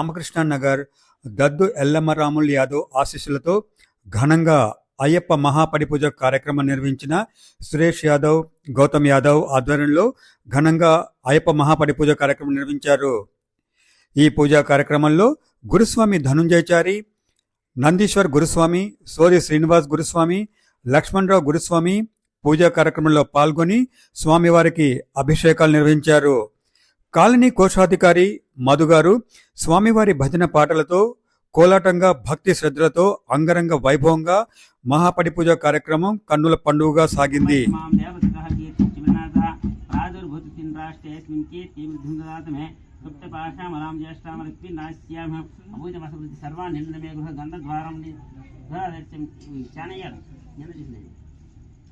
రామకృష్ణ నగర్ దద్దు ఎల్లమ్మరాములు యాదవ్ ఆశీస్సులతో ఘనంగా అయ్యప్ప మహాపడిపూజ కార్యక్రమం నిర్వహించిన సురేష్ యాదవ్ గౌతమ్ యాదవ్ ఆధ్వర్యంలో ఘనంగా అయ్యప్ప మహాపడిపూజ కార్యక్రమం నిర్వహించారు. ఈ పూజా కార్యక్రమంలో గురుస్వామి ధనుంజయచారి నందీశ్వర్ గురుస్వామి సోది శ్రీనివాస్ గురుస్వామి లక్ష్మణరావు గురుస్వామి పూజా కార్యక్రమంలో పాల్గొని స్వామివారికి అభిషేకాలు నిర్వహించారు. కాలనీ కోశాధికారి మధుగారు స్వామివారి భజన పాటలతో కోలాటంగా భక్తి శ్రద్ధలతో అంగరంగ వైభవంగా మహాపడి పూజ కార్యక్రమం కన్నుల పండుగగా సాగింది. మాం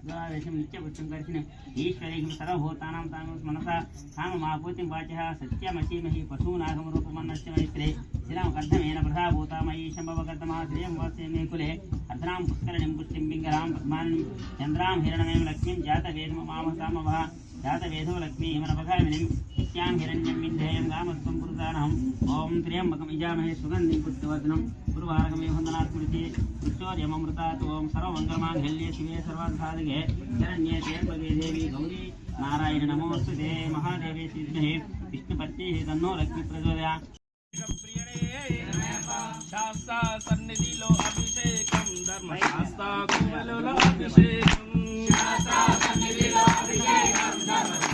दुरावेशं नित्यपुच्छं कर्षिणम् ईश्वरैकं सर्वभूतानां तामं मनसा तां मापूतिं वाचः सत्यमसीमहि पशूनागं रूपमन्नस्य मैत्रे श्रियां कर्धमेन प्रधाभूता मयि शम्भवकर्दमः श्रियं वास्य मे कुले अर्धनां पुष्करणिं पुष्टिं पिङ्गरां पद्मानिं चन्द्रां हिरणमेव लक्ष्मीं जातवेदम मामसामवः जातवेधो लक्ष्मी मनपघामिनीं नित्यां हिरण्यं विन्धेयं गामस्त्वं पुरुषाणहम् ॐ त्र्यम्बकम् इजामहे सुगन्धिं पुष्टवर्धनम् గురువారకమే వందనాత్మృతి కృష్ణోర్యమృతాత్ ఓం సర్వమంగళమాంగళ్యే శివే సర్వాసాధకే శరణ్యే శేర్పదే దేవి గౌరీ నారాయణ నమోస్తు దే మహాదేవి సిద్ధే విష్ణుపత్ని తన్నో లక్ష్మి ప్రచోదయా సన్నిధిలో అభిషేకం ధర్మశాస్త్ర అభిషేకం సన్నిధిలో అభిషేకం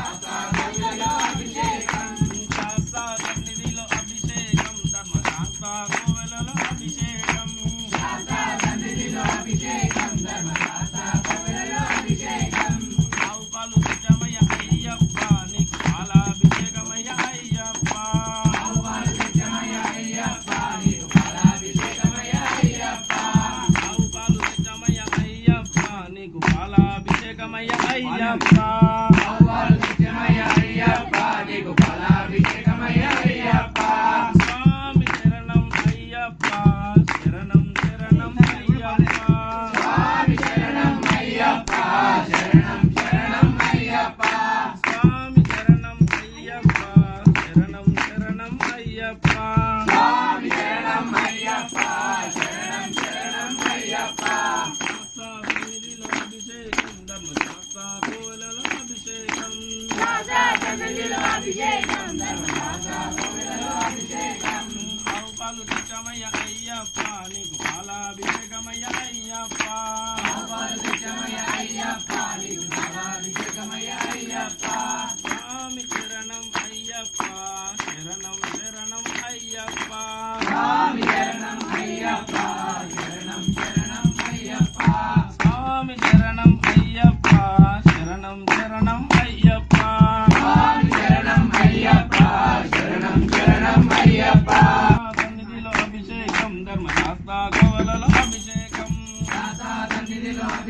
స్వామి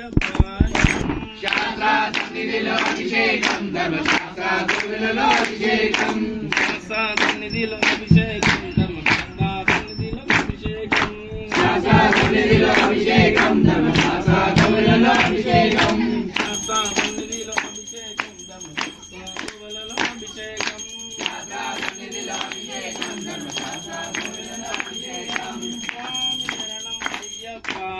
Shasta Sunidilo Abhishekam Dharma Shasta Kamilalo Abhishekam Shasta Sunidilo Abhishekam Dharma Shasta Kamilalo Abhishekam Shasta Sunidilo Abhishekam Dharma Shasta Kamilalo Abhishekam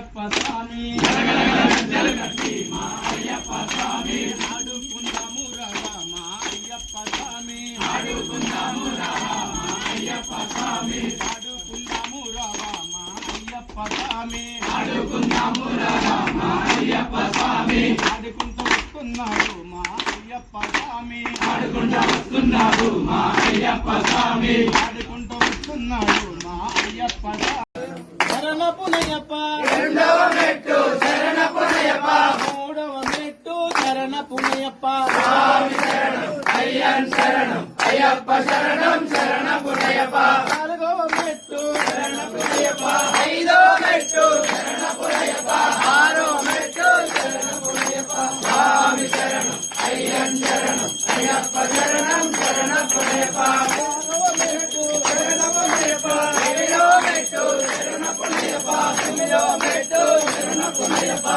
Ayyappa స్వామి ఆడుకుందాము రావా మా అయ్యప్ప స్వామి ఆడుకుందాము రావా మా అయ్యప్ప స్వామి ఆడుకుందాము రావా మా అయ్యప్ప స్వామి ఆడుకుందాము రావా మా అయ్యప్ప స్వామి ఆడుకుంటూ వస్తున్నాడు మా అయ్యప్ప స్వామి ఆడుకుంటూ వస్తున్నాడు మా అయ్యప్ప స్వామి ఆడుకుంటూ వస్తున్నాడు మా అయ్యప్ప స్వామి శరణపునయ్యప్ప రెండవ మెట్టు శరణపునయ్యప్ప మూడవ మెట్టు శరణపునయ్యప్ప స్వామి శరణం అయ్యన్ శరణం అయ్యప్ప శరణం శరణపునయ్యప్ప నాలుగవ మెట్టు శరణపునయ్యప్ప ఐదవ మెట్టు శరణపునయ్యప్ప ఆరో మెట్టు శరణపునయ్యప్ప స్వామి శరణం అయ్యన్ శరణం అయ్యప్ప శరణం శరణపునయ్యప్ప చెవిలో పెట్టు చిరునకు నిరపా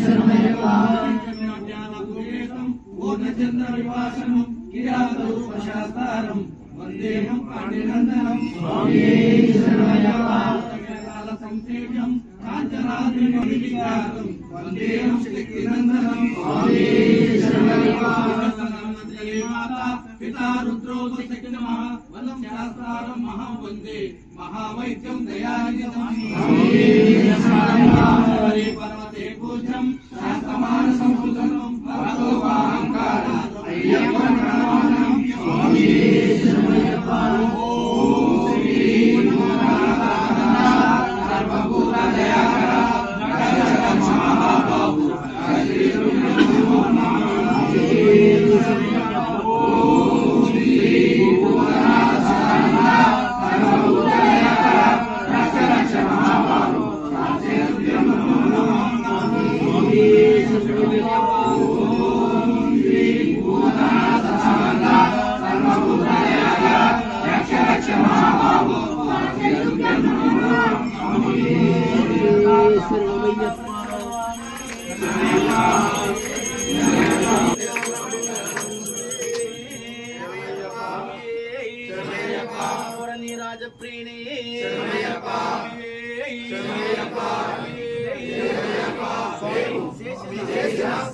శరణపునయ్యప్ప తొమ్మిదవ మెట్టు శరణపునయ్యప్ప వందేహం పాండినందనం. స్వామి సంసేవ్యం కాంచనాద్రిమణివిఖ్యాతం వందేహం శక్తినందనం. స్వామి మాతా పితా రుద్రోపశక్తి నమః వలం శాస్త్రారం మహా వందే మహావైద్యం దయానిధం హరే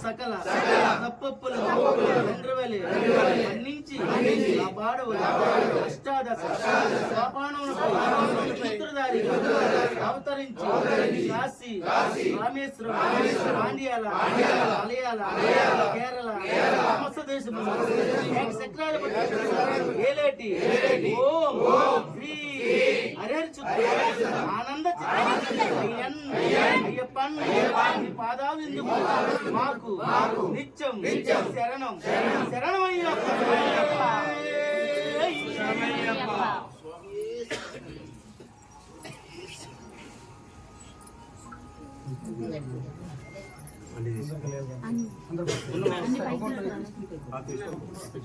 సకల తప్పప్పులు చంద్రవలి మన్నించి నా పాడవలు అష్టాదశ. అవతరించి కాశీ రామేశ్వరం పాండ్యాల మలయాళ కేరళ సమస్త దేశము చక్రాల ఏలేటి. ఓం. శ్రీ ఆనంద. అయ్యప్పన్ నీ పాదాలు ఎందుకు మాకు నిత్యం శరణం శరణం అయ్యప్ప